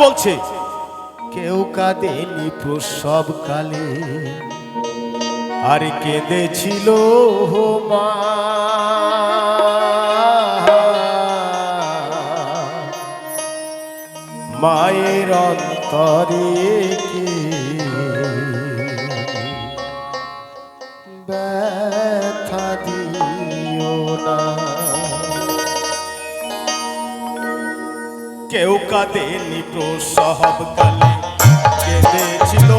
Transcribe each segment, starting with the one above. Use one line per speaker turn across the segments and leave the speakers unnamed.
বলছে? কেউ কাঁদেনি প্রসব কালে। আর কেঁদেছিল মা। মায়ের অন্তরে কে কেউ কাঁদেনি প্রসব কালে। কেঁদেছিল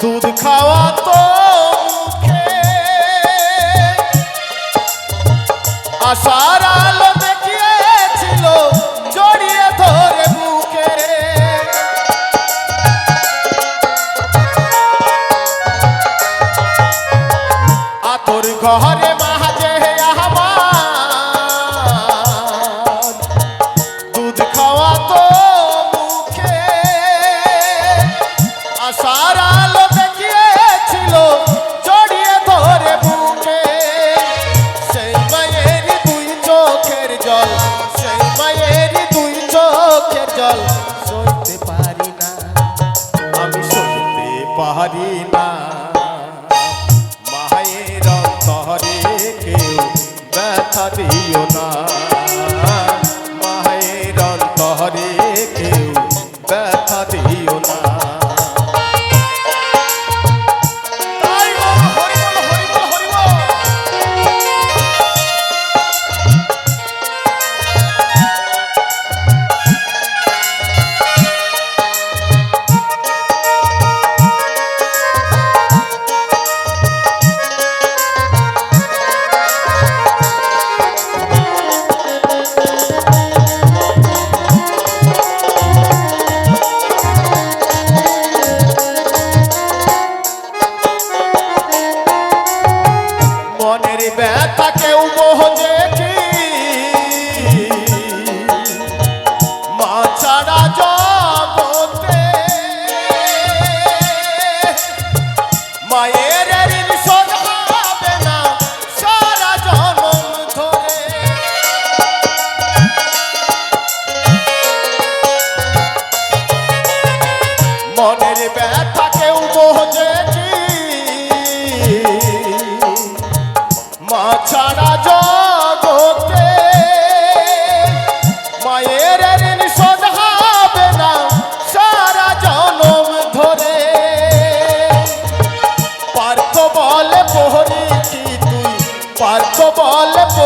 দুধ খাওয়া তো আশার আলো দেখিয়েছিল জড়িয়ে ধরে বুকে আতর ঘরে পারি না মায়ের অন্তরে কেউ ব্যথা দিও মায়ের ঋণ শোধ হবে না সারা জনম ধরে। মনের ব্যথা কেউ বোঝে মা ছাড়া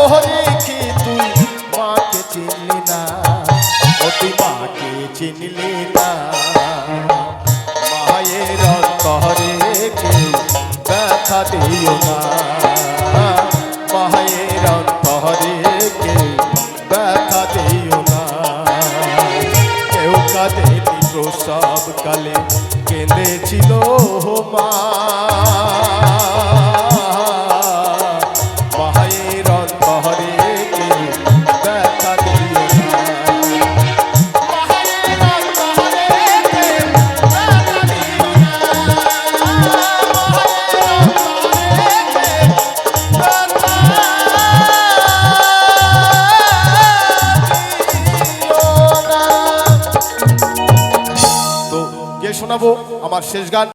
পোহরি কি তুই? মাকে চিনলি না। ও তুই মাকে চিনলি না। মায়ের তহরে কেউ ব্যথা দিও না। শোনাবো আমার শেষ গান।